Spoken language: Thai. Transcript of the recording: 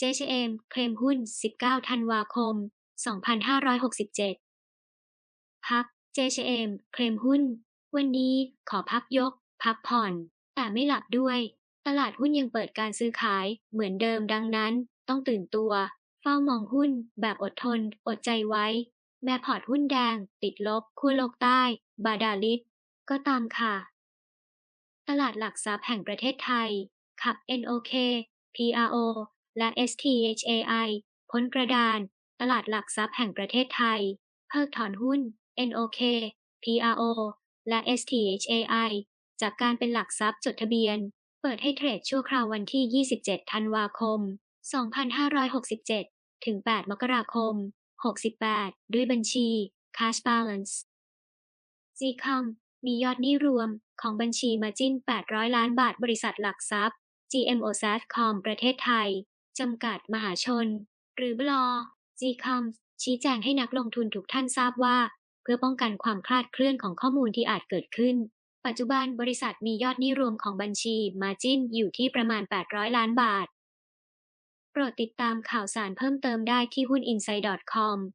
JCM เคลมหุ้น 19 ธันวาคม 2567 พัก JCM เคลมหุ้น วันนี้ขอพักยก พักผ่อน แต่ไม่หลับด้วย ตลาดหุ้นยังเปิดการซื้อขายเหมือนเดิมดังนั้น ต้องตื่นตัว เฝ้ามองหุ้นแบบอดทน อดใจไว้ แม้พอร์ตหุ้นแดง ติดลบ คู่โลกใต้ บาดาลิศก็ตามค่ะ ตลาดหลักทรัพย์แห่งประเทศไทย ขับ NOK PRO และ STHAI พ้นกระดาน ตลาดหลักทรัพย์แห่งประเทศไทย เพิกถอนหุ้น NOK PRO และ STHAI จากการเป็นหลักทรัพย์จดทะเบียน เปิดให้เทรดชั่วคราววันที่ 27 ธันวาคม 2567 ถึง 8 มกราคม 68 ด้วยบัญชี Cash Balance GCOM มียอดหนี้รวมของบัญชีมาจิ้น 800 ล้านบาทบริษัทหลักทรัพย์ GMO Satcom ประเทศไทย จำกัดมหาชน หรือบล GCOM ชี้แจงให้นักลงทุนทุกท่านทราบว่า เพื่อป้องกันความคลาดเคลื่อนของข้อมูลที่อาจเกิดขึ้น ปัจจุบันบริษัทมียอดหนี้รวมของบัญชีมาจิ้นอยู่ที่ประมาณ 800 ล้านบาท โปรดติดตามข่าวสารเพิ่มเติมได้ที่หุ้น inside.com